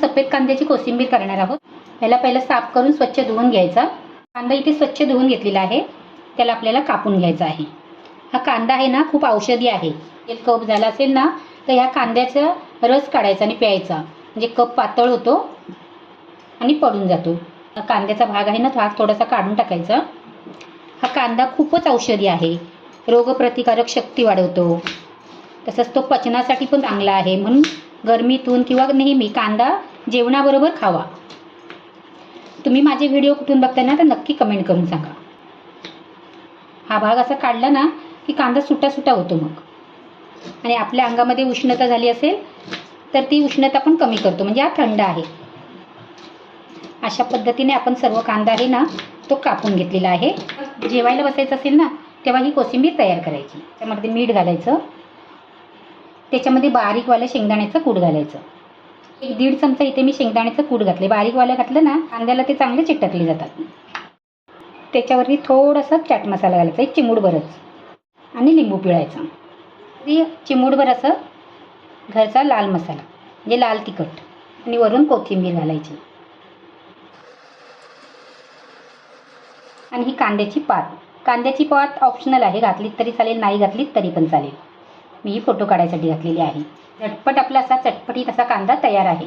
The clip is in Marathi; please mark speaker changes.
Speaker 1: सफेद कांद्याची कोशिंबीर करणार आहोत. याला पहिला साफ करून स्वच्छ धुवून घ्यायचा. कांदा इथे स्वच्छ धुवून घेतलेला आहे. त्याला आपल्याला कापून घ्यायचा आहे. हा कांदा आहे ना खूप औषधी आहे. एक कप झाला असेल ना तर ह्या कांद्याचा रस काढायचा आणि प्यायचा. म्हणजे कप पातळ होतो आणि पडून जातो. हा कांद्याचा भाग आहे ना तो थोडासा काढून टाकायचा. हा कांदा खूपच औषधी आहे. रोगप्रतिकारक शक्ती वाढवतो. तसंच तो पचनासाठी पण चांगला आहे. म्हणून गरमीतून किंवा नेहमी कांदा जेवणाबरोबर खावा. तुम्ही माझे व्हिडिओ कुठून बघताय ना तर नक्की कमेंट करून सांगा. हा भाग असा काढला ना की कांदा सुटा सुटा होतो मग. आणि आपल्या अंगामध्ये उष्णता झाली असेल तर ती उष्णता पण कमी करतो. म्हणजे हा थंड आहे. अशा पद्धतीने आपण सर्व कांदा आहे ना तो कापून घेतलेला आहे. जेवायला बसायचं असेल ना तेव्हा ही कोशिंबीर तयार करायची. त्यामध्ये मीठ घालायचं. त्याच्यामध्ये बारीकवाल्या शेंगदाण्याचं कूट घालायचं. एक दीड चमचा इथे मी शेंगदाण्याचं कूट घातले. बारीकवालं घातलं ना कांद्याला ते चांगले चिटकले जातात. त्याच्यावरती थोडासा चाट मसाला घालायचा एक चिमूडभरच आणि लिंबू पिळायचा. ती चिमूडभर असं घरचा लाल मसाला म्हणजे लाल तिखट. आणि वरून कोथिंबीर घालायची. आणि ही कांद्याची पात. कांद्याची पात ऑप्शनल आहे घातलीत तरी चालेल नाही घातलीत तरी पण चालेल. मी फोटो काढायसाठी घातलेली आहे. झटपट आपला असा चटपटीत असा कांदा तयार आहे.